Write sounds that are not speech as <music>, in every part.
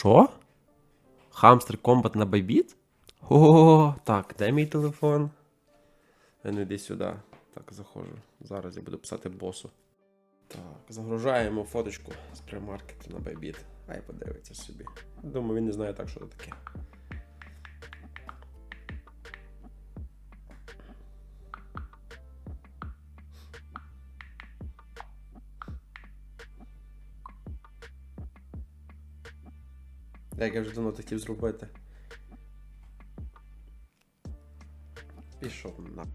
Що? Хамстер комбат на байбіт? О, так, де мій телефон? Не йди сюди. Так, заходжу. Зараз я буду писати босу. Так, загружаємо фоточку з премаркету на байбіт. Хай подивиться собі. Думаю, він не знає так, що це таке. Як я вже давно хотів зробити. Пішов на.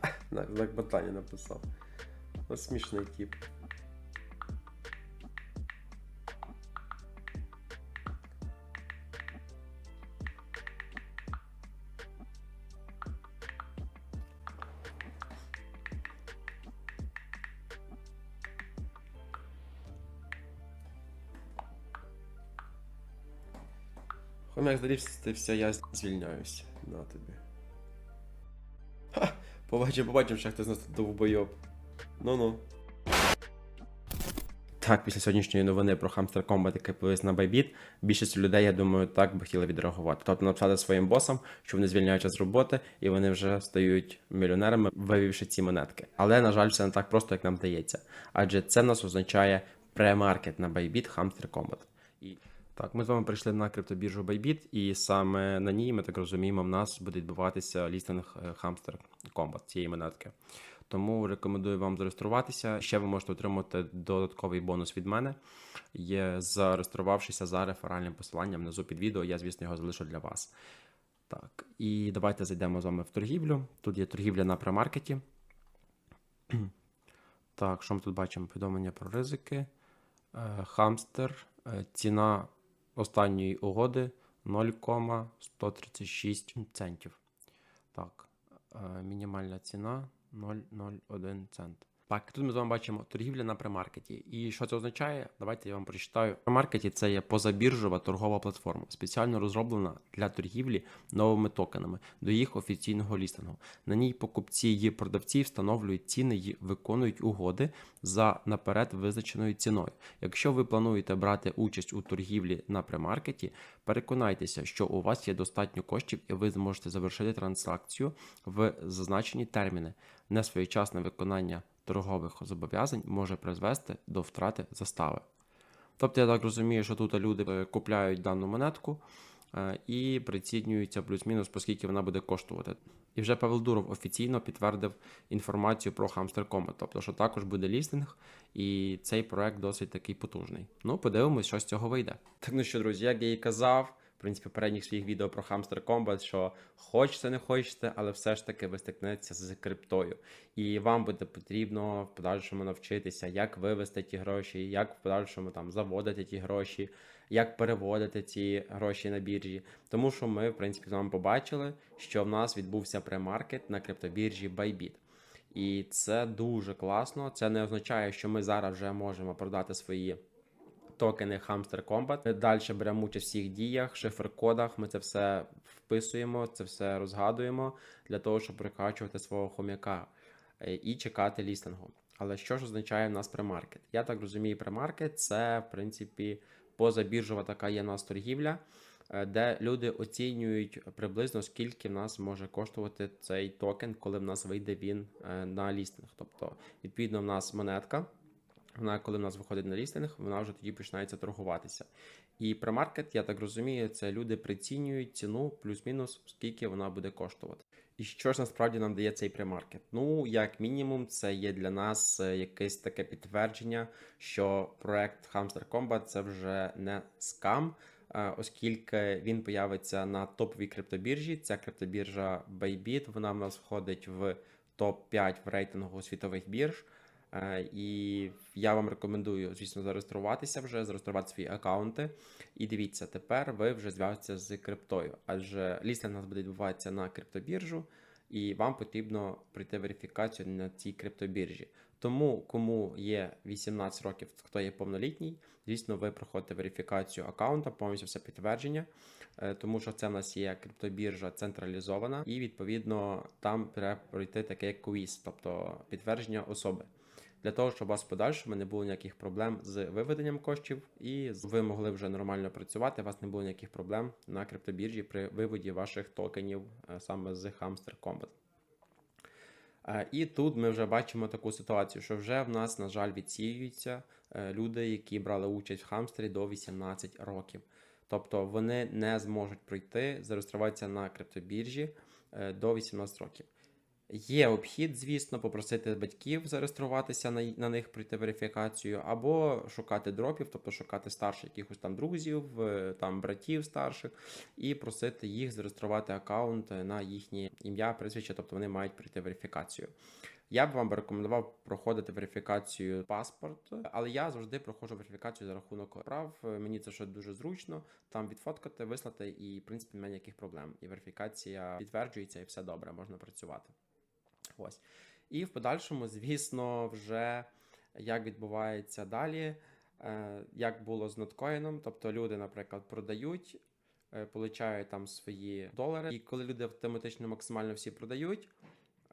<laughs> На знак питання написав. Ну, смішний тип. Хомяк зарівся, я звільняюся. На тобі. Ха! Побачимо, побачимо, що хтось з нас тут довбойоб. Ну-ну. Так, після сьогоднішньої новини про Hamster Combat, яке появилось на Bybit, більшість людей, я думаю, так би хотіли відреагувати. Тобто написати своїм босам, що вони звільняються з роботи, і вони вже стають мільйонерами, вивівши ці монетки. Але, на жаль, все не так просто, як нам здається. Адже це нас означає премаркет на Bybit Hamster Combat. І так, ми з вами прийшли на криптобіржу Bybit, і саме на ній, ми так розуміємо, в нас буде відбуватися лістинг е, Hamster Combat цієї монетки. Тому рекомендую вам зареєструватися. Ще ви можете отримати додатковий бонус від мене. Є зареєструвавшися за реферальним посиланням внизу під відео. Я, звісно, його залишу для вас. Так, і давайте зайдемо з вами в торгівлю. Тут є торгівля на премаркеті. Так, що ми тут бачимо? Повідомлення про ризики. Хамстер. Е, Ціна останньої угоди 0,136 центів. Так, е, мінімальна ціна 0,01 цент. Так, тут ми з вами бачимо торгівля на премаркеті. І що це означає? Давайте я вам прочитаю. Премаркеті це є позабіржова торгова платформа, спеціально розроблена для торгівлі новими токенами до їх офіційного лістингу. На ній покупці і продавці встановлюють ціни і виконують угоди за наперед визначеною ціною. Якщо ви плануєте брати участь у торгівлі на премаркеті, переконайтеся, що у вас є достатньо коштів і ви зможете завершити транзакцію в зазначені терміни. Несвоєчасне виконання торгових зобов'язань може призвести до втрати застави. Тобто, я так розумію, що тут люди е, купляють дану монетку е, і прицінюються плюс-мінус, оскільки вона буде коштувати. І вже Павел Дуров офіційно підтвердив інформацію про Hamster тобто, що також буде лістинг, і цей проект досить такий потужний. Ну, подивимось, що з цього вийде. Так ну що, друзі, як я і казав, принципі, попередніх своїх відео про Hamster Combat, що хочете, не хочете, але все ж таки ви стикнетеся з криптою. І вам буде потрібно в подальшому навчитися, як вивести ті гроші, як в подальшому там заводити ті гроші, як переводити ці гроші на біржі. Тому що ми, в принципі, з вами побачили, що в нас відбувся премаркет на криптобіржі Bybit. І це дуже класно. Це не означає, що ми зараз вже можемо продати свої токени Hamster Combat. Далі беремо участь в всіх діях, шифр-кодах. Ми це все вписуємо, це все розгадуємо для того, щоб прикачувати свого хом'яка е, і чекати лістингу. Але що ж означає в нас премаркет? Я так розумію, премаркет це в принципі позабіржова така є нас торгівля, е, де люди оцінюють приблизно скільки в нас може коштувати цей токен, коли в нас вийде він е, на лістинг. Тобто, відповідно, в нас монетка. Вона, коли в нас виходить на лістинг, вона вже тоді починається торгуватися. І премаркет, я так розумію, це люди прицінюють ціну плюс-мінус, скільки вона буде коштувати. І що ж насправді нам дає цей премаркет? Ну, як мінімум, це є для нас е, якесь таке підтвердження, що проект Hamster Combat це вже не скам, е, оскільки він появиться на топовій криптобіржі. Ця криптобіржа Bybit, вона в нас входить в топ-5 в рейтингу світових бірж. Е, І я вам рекомендую, звісно, зареєструватися вже, зареєструвати свої аккаунти. І дивіться, тепер ви вже зв'язуєтеся з криптою, адже лістинг у нас буде відбуватися на криптобіржу, і вам потрібно пройти верифікацію на цій криптобіржі. Тому, кому є 18 років, хто є повнолітній, звісно, ви проходите верифікацію аккаунта, повністю все підтвердження, е, тому що це в нас є криптобіржа централізована, і відповідно там треба пройти таке як квіз, тобто підтвердження особи. Для того, щоб у вас в подальшому не було ніяких проблем з виведенням коштів, і ви могли вже нормально працювати. У вас не було ніяких проблем на криптобіржі при виводі ваших токенів е, саме з Hamster Combat. Е, І тут ми вже бачимо таку ситуацію, що вже в нас, на жаль, відсіюються е, люди, які брали участь в хамстері до 18 років. Тобто вони не зможуть пройти, зареєструватися на криптобіржі до 18 років. Є обхід, звісно, попросити батьків зареєструватися на, на них, пройти верифікацію, або шукати дропів, тобто шукати старших якихось там друзів, е, там братів старших, і просити їх зареєструвати аккаунт на їхнє ім'я, прізвище, тобто вони мають пройти верифікацію. Я б вам рекомендував проходити верифікацію паспорт, але я завжди проходжу верифікацію за рахунок прав. Мені це що дуже зручно. Там відфоткати, вислати, і в принципі немає ніяких проблем. І верифікація підтверджується, і все добре, можна працювати. Ось. І в подальшому, звісно, вже як відбувається далі, е, як було з ноткоїном, тобто люди, наприклад, продають, е, получають там свої долари, і коли люди автоматично максимально всі продають.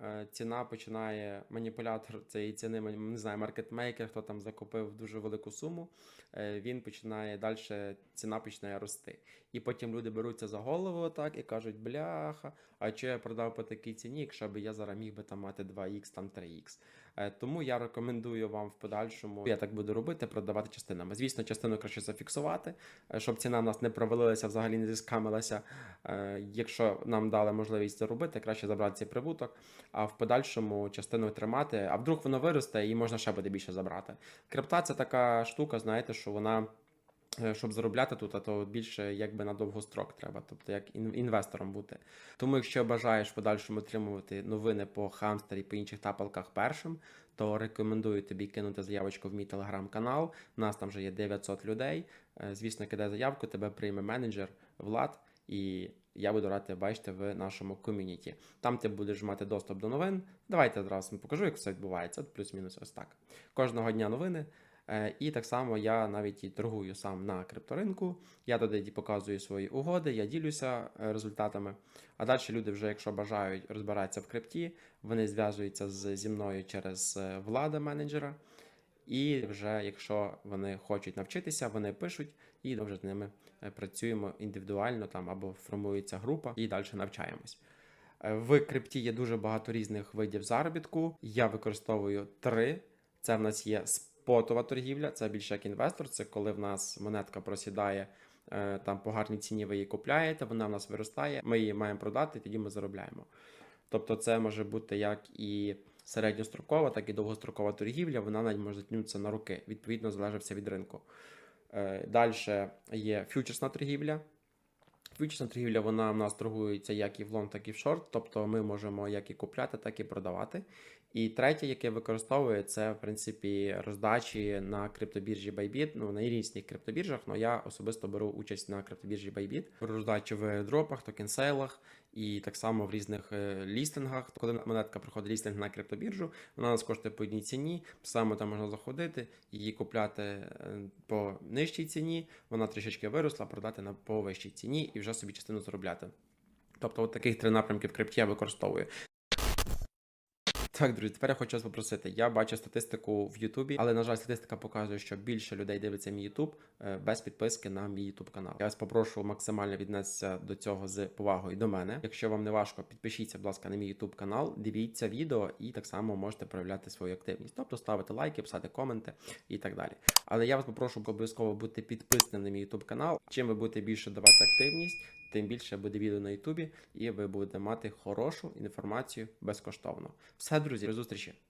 Е, Ціна починає маніпулятор цієї ціни, не знаю, маркетмейкер, хто там закупив дуже велику суму. е, Він починає далі, ціна починає рости. І потім люди беруться за голову так і кажуть: бляха, а що я продав по такій ціні, якщо б я зараз міг би там мати 2х, там 3х. Е, Тому я рекомендую вам в подальшому, я так буду робити, продавати частинами. Звісно, частину краще зафіксувати, е, щоб ціна в нас не провалилася, взагалі не зіскамилася. Е, Якщо нам дали можливість це робити, краще забрати цей прибуток, а в подальшому частину тримати. А вдруг воно виросте і можна ще буде більше забрати. Крипта це така штука, знаєте, що вона. Е, Щоб заробляти тут, а то більше якби на довгострок треба, тобто як інвестором бути. Тому, якщо бажаєш подальшому отримувати новини по хамстері, по інших тапалках першим, то рекомендую тобі кинути заявочку в мій телеграм-канал. У нас там вже є 900 людей. Е, Звісно, кидай заявку, тебе прийме менеджер Влад, і я буду радий бачити в нашому ком'юніті. Там ти будеш мати доступ до новин. Давайте зараз покажу, як все відбувається. Плюс-мінус ось так. Кожного дня новини. Е, І так само я навіть і торгую сам на крипторинку. Я туди показую свої угоди, я ділюся е, результатами. А далі люди, вже, якщо бажають розбиратися в крипті, вони зв'язуються зі мною через е, влада менеджера. І вже, якщо вони хочуть навчитися, вони пишуть, і вже з ними працюємо індивідуально там або формується група і далі навчаємось. В крипті є дуже багато різних видів заробітку. Я використовую три. Це в нас є спотова торгівля, це більше як інвестор. Це коли в нас монетка просідає е, там по гарній ціні, ви її купляєте, вона в нас виростає, ми її маємо продати, і тоді ми заробляємо. Тобто, це може бути як і середньострокова, так і довгострокова торгівля. Вона навіть може затягнутися на роки, відповідно, залежить все від ринку. Далі є фьючерсна торгівля. Фьючерсна торгівля вона в нас торгується як і в лонг, так і в шорт, тобто ми можемо як і купляти, так і продавати. І третє, яке використовую, це в принципі роздачі на криптобіржі Bybit, ну на різних криптобіржах, але я особисто беру участь на криптобіржі Bybit, роздачі в дропах, токенсейлах і так само в різних е, лістингах. Коли монетка проходить лістинг на криптобіржу, вона нас коштує по одній ціні. Саме там можна заходити, її купляти е, по нижчій ціні. Вона трішечки виросла, продати на по вищій ціні і вже собі частину заробляти. Тобто, от таких три напрямки в крипті я використовую. Так, друзі, тепер я хочу вас попросити. Я бачу статистику в Ютубі, але на жаль, статистика показує, що більше людей дивиться мій Ютуб е, без підписки на мій Ютуб канал. Я вас попрошу максимально віднестися до цього з повагою до мене. Якщо вам не важко, підпишіться, будь ласка, на мій Ютуб канал, дивіться відео і так само можете проявляти свою активність, тобто ставити лайки, писати коменти і так далі. Але я вас попрошу обов'язково бути підписаним на мій Ютуб канал. Чим ви будете більше давати активність, тим більше буде відео на Ютубі, і ви будете мати хорошу інформацію безкоштовно. Все, друзі, до зустрічі!